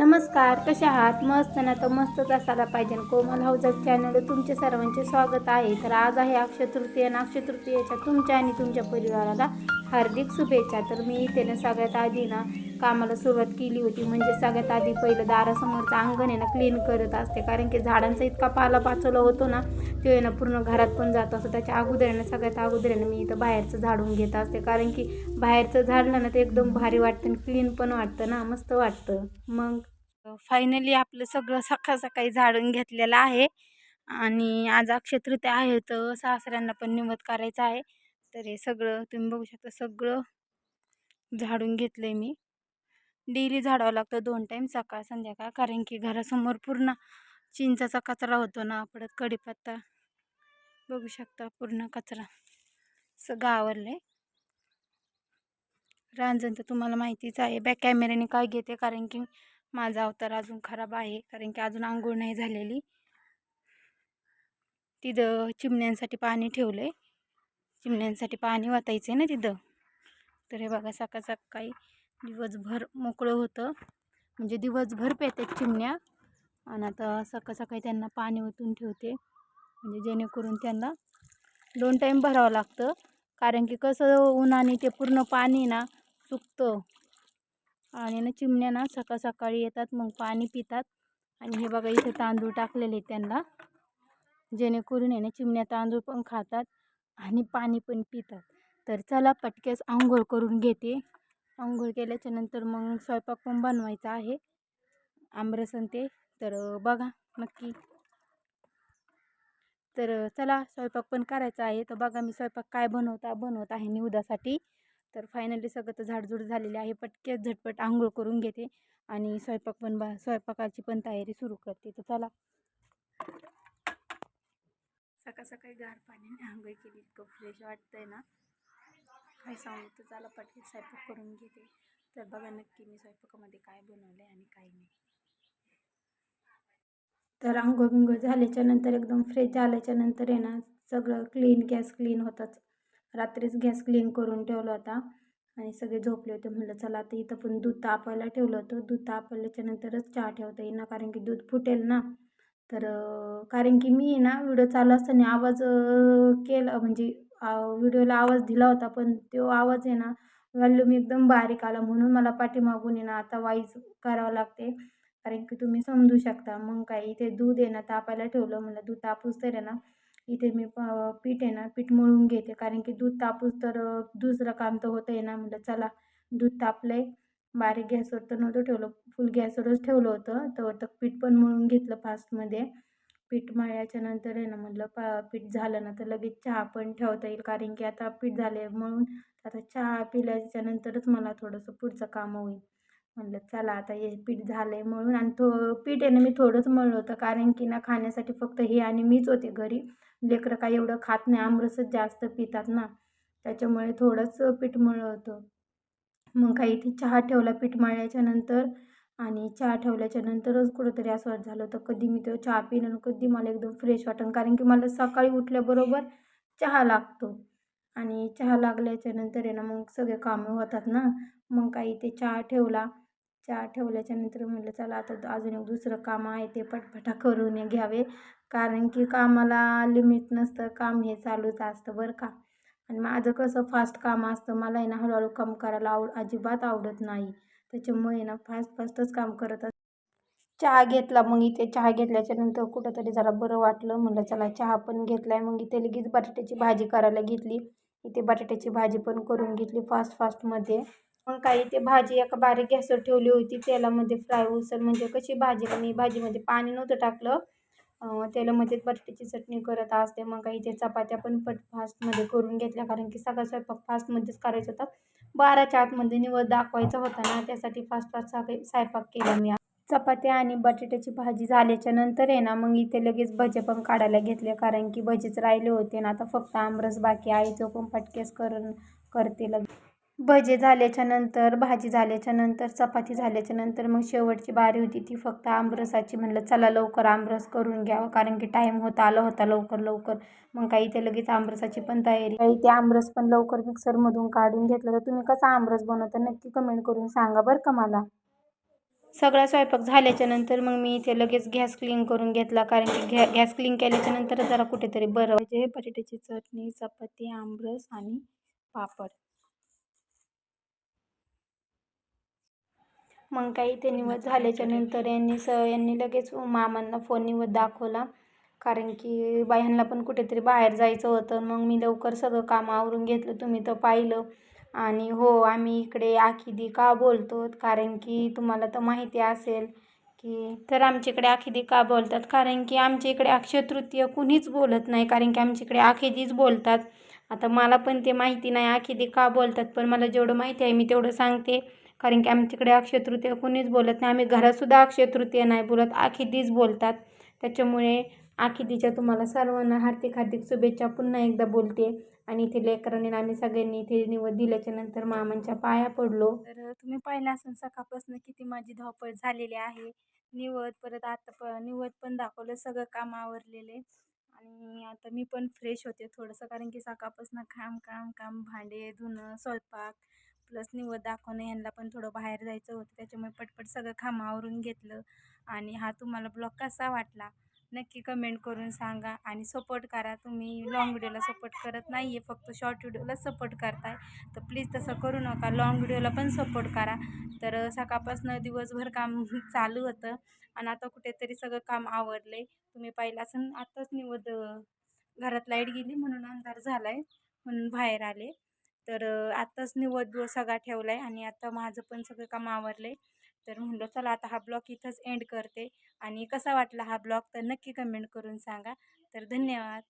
नमस्कार कसे आहात? मस्त ना? तर मस्तच असायला पाहिजे कोमल हाऊजर चॅनल तुमचे सर्वांचे स्वागत आहे. तर आज आहे अक्षय तृतीय आणि अक्षय तृतीयेच्या तुमच्या आणि तुमच्या परिवाराला हार्दिक शुभेच्छा. तर मी इथे ना सगळ्यात आधी ना कामाला सुरुवात केली होती. म्हणजे सगळ्यात आधी पहिलं दारासमोरचं अंगण आहे ना क्लीन करत असते. कारण की झाडांचा इतका पाला पाचवला होतो ना ते आहे ना पूर्ण घरात पण जात असतो. त्याच्या अगोदरनं सगळ्यात अगोदर मी इथं बाहेरचं झाडून घेत असते. कारण की बाहेरचं झाडलं ना ते एकदम भारी वाटतं आणि क्लीन पण वाटतं ना मस्त वाटतं. मग फायनली आपलं सगळं सकाळ सकाळी झाडून घेतलेलं आहे. आणि आज अक्षयतृतीय आहे तर सासऱ्यांना पण निवत करायचं आहे. तर हे सगळं तुम्ही बघू शकता सगळं झाडून घेतलं आहे मी. डेली झाडावं लागतं दोन टाईम सकाळ संध्याकाळ. कारण की घरासमोर पूर्ण चिंचाचा कचरा होतो ना परत कढीपत्ता बघू शकता पूर्ण कचरा. सगळं आवरलं आहे रांजण तर तुम्हाला माहितीच आहे बॅक कॅमेऱ्याने काय घेते? कारण की माझा अवतार अजून खराब आहे. कारण की अजून आंघोळ नाही झालेली. तिथं चिमण्यांसाठी पाणी ठेवलं आहे चिमण्यांसाठी पाणी वाचायचं आहे ना तिथं. तर हे बघा सकाळ सकाळी दिवसभर मोकळं होतं. म्हणजे दिवसभर पेतात चिमण्या. आणि आता सकाळ सकाळी त्यांना पाणी ओतून ठेवते. म्हणजे जेणेकरून त्यांना दोन टाईम भरावं लागतं. कारण की कसं उन्हाने ते पूर्ण पाणी ना सुकतं. आणि ना चिमण्या ना सकाळ सकाळी येतात मग पाणी पितात. आणि हे बघा इथे तांदूळ टाकलेले आहेत त्यांना. जेणेकरून आहे ना चिमण्या तांदूळ पण खातात आणि पाणी पण पितात. तर चला पटक्यास आंघोळ करून घेते. आंघोळ केल्याच्यानंतर मग स्वयंपाक पण बनवायचा आहे. आमरसन ते. तर बघा नक्की. तर चला स्वयंपाक पण करायचा आहे. तर बघा मी स्वयंपाक काय बनवता बनवत आहे निवदासाठी. तर फायनली सगळं तर झाडझूड झालेले आहे. पटकेच झटपट आंघोळ करून घेते. आणि स्वयंपाक पण बा स्वयंपाकाची पण तयारी सुरू करते. तर चला. सकाळ सकाळी गार पाण्याने आंघोळ केली. इतकं फ्रेश वाटतंय ना. काय सांगू? तर चला पटकन स्वयंपाक करून घेते. तर बघा नक्की मी स्वयंपाकामध्ये काय बनवलं आहे आणि काय नाही. तर आंघोळ बिंघोळ झाल्याच्यानंतर एकदम फ्रेश झाल्याच्यानंतर आहे ना सगळं क्लीन गॅस क्लीन होताच. रात्रीच गॅस क्लीन करून ठेवला होता आणि सगळे झोपले होते. म्हणलं चला आता इथं पण दूध तापायला ठेवलं होतं. दूध तापल्याच्या नंतरच चहा ठेवता येईल ना कारण की दूध फुटेल ना. तर कारण की मी ना व्हिडिओ चालू असताना आवाज केला म्हणजे व्हिडिओला आवाज दिला होता पण तो आवाज आहे ना व्हॅल्यूम एकदम बारीक आला म्हणून मला पाठीमागून आहे ना आता वाईज करावं लागते. कारण की तुम्ही समजू शकता मग काय इथे दूध आहे ना तापायला ठेवलं म्हणलं दूध तापूस तर आहे ना इथे मी प पीठ आहे ना पीठ मळून घेते. कारण की दूध तापूस तर दुसरं काम तर होतं आहे ना म्हटलं चला दूध तापलं आहे बारीक गॅसवर तर नव्हतं ठेवलं फुल गॅसवरच ठेवलं होतं तर पीठ पण मळून घेतलं फास्टमध्ये. पीठ मळल्याच्या नंतर आहे ना म्हटलं पा पीठ झालं ना तर लगेच चहा पण ठेवता येईल. कारण की आता पीठ झाले म्हणून आता चहा पिल्याच्या नंतरच मला थोडंसं पुढचं काम होईल. म्हटलं चला आता हे पीठ झालं आहे म्हणून आणि तो पीठ आहे ना मी थोडंच मळलं होतं. कारण की ना खाण्यासाठी फक्त हे आणि मीच होते घरी. लेकरं काय एवढं खात नाही आमरसच जास्त पितात ना. त्याच्यामुळे थोडंच पीठ मळलं होतं. मग काही इथे चहा ठेवला पीठ मळल्याच्या नंतर आणि चहा ठेवल्याच्या नंतरच कुठंतरी असं वाट झालं होतं. कधी मी तो चहा पिणं आणि कधी मला एकदम फ्रेश वाटेल कारण की मला सकाळी उठल्याबरोबर चहा लागतो. आणि चहा लागल्याच्या नंतर आहे ना मग सगळे कामं होतात ना. मग काही ते चहा ठेवला. चहा ठेवल्याच्या नंतर म्हटलं चला आता अजून एक दुसरं काम आहे ते पटपटा करून घ्यावे. कारण की कामाला लिमिट नसतं. काम हे चालूच असतं बरं का. आणि माझं कसं फास्ट काम असतं. मला आहे ना हळूहळू काम करायला आवड अजिबात आवडत नाही. त्याच्यामुळे ना फास्ट फास्टच काम करत असतं चहा घेतला मग इथे चहा घेतल्याच्या नंतर कुठंतरी जरा बरं वाटलं. म्हणलं चला चहा पण घेतला आहे मग इथे लगेच बटाट्याची भाजी करायला घेतली. इथे बटाट्याची भाजी पण करून घेतली फास्ट फास्टमध्ये मग काही ते भाजी एका बारीक गॅसवर ठेवली होती. तेलामध्ये फ्राय उसळ म्हणजे कशी भाजी मी भाजीमध्ये पाणी नव्हतं टाकलं. तेलामध्ये बटाट्याची चटणी करत असते. मग काही ते चपात्या पण पट फास्टमध्ये करून घेतल्या. कारण की सगळा स्वयंपाक फास्टमध्येच करायचा होता. बाराच्या आतमध्ये निवड दाखवायचा होता ना त्यासाठी फास्ट फास्ट सगळे स्वयंपाक केला मी. चपात्या आणि बटाट्याची भाजी झाल्याच्यानंतर आहे ना मग इथे लगेच भजे पण काढायला घेतले. कारण की भजेच राहिले होते ना आता फक्त आमरस बाकी आईचं पण पटकेस करून करते लगेच भजे झाल्याच्यानंतर भाजी झाल्याच्यानंतर चपाती झाल्याच्यानंतर मग शेवटची बारी होती ती फक्त आमरसाची म्हणलं चला लवकर आमरस करून घ्यावं कारण की टाईम होता आला होता लवकर लवकर. मग काही ते लगेच आमरसाची पण तयारी. काही ते आमरस पण लवकर मिक्सरमधून काढून घेतलं तर तुम्ही कसा आमरस बनवता नक्की कमेंट करून सांगा बरं का मला. सगळा स्वयंपाक झाल्याच्यानंतर मग मी इथे लगेच गॅस क्लीन करून घेतला कारण की घ्या गॅस क्लीन केल्याच्यानंतर जरा कुठेतरी बरं म्हणजे बटाट्याची चटणी चपाती आमरस आणि पापड. मग काही ते निवड झाल्याच्यानंतर यांनी स यांनी लगेच मामांना फोन निवड दाखवला. कारण की बायांना पण कुठेतरी बाहेर जायचं होतं. मग मी लवकर सगळं काम आवरून घेतलं. तुम्ही तर पाहिलं. आणि हो आम्ही इकडे आखिदी का बोलतो? कारण की तुम्हाला तर माहिती असेल की तर आमच्याकडे आखिदी का बोलतात? कारण की आमच्या इकडे अक्षय तृतीय कुणीच बोलत नाही. कारण की आमच्याकडे आखिदीच बोलतात. आता मला पण ते माहिती नाही आखिदी का बोलतात. पण मला जेवढं माहिती आहे मी तेवढं सांगते. कारण की आमच्याकडे अक्षय कोणीच बोलत नाही. आम्ही घरातसुद्धा अक्षयतृतीय नाही बोलत आखिदीच बोलतात. त्याच्यामुळे आखिदीच्या तुम्हाला सर्वांना हार्दिक हार्दिक शुभेच्छा पुन्हा एकदा बोलते. आणि इथे लेकरांनी आम्ही सगळ्यांनी इथे निवड दिल्याच्या नंतर मामांच्या पाया पडलो. तर तुम्ही पाहिलं असेल सकाळपासून किती माझी धावपळ झालेली आहे. निवड परत आता प निवड पण दाखवलं सगळं काम आवरलेले. आणि आता मी पण फ्रेश होते थोडंसं कारण की सकाळपासून काम काम काम भांडे धुणं स्वयंपाक प्लस निवड दाखवणं यांना पण थोडं बाहेर जायचं होतं त्याच्यामुळे पटपट सगळं काम आवरून घेतलं. आणि हा तुम्हाला ब्लॉग कसा वाटला? नक्की कमेंट करून सांगा आणि सपोर्ट करा तुम्ही. लाँग व्हिडिओला सपोर्ट करत नाही आहे फक्त शॉर्ट व्हिडिओला सपोर्ट करताय. तर प्लीज तसं करू नका. लाँग व्हिडिओला पण सपोर्ट करा. तर सकाळपासून दिवसभर काम चालू होतं आणि आता कुठेतरी सगळं काम आवडलं तुम्ही पाहिलं असं आत्ताच निवड घरात लाइट गेली म्हणून अंधार झाला आहे म्हणून बाहेर आले. तर आत्ताच निवड सगळा ठेवला आहे आणि आता माझं पण सगळं काम आवरलं आहे तर म्हणलं चला आता हा ब्लॉग इथंच एंड करते आणि कसा वाटला हा ब्लॉग तर नक्की कमेंट करून सांगा. तर धन्यवाद.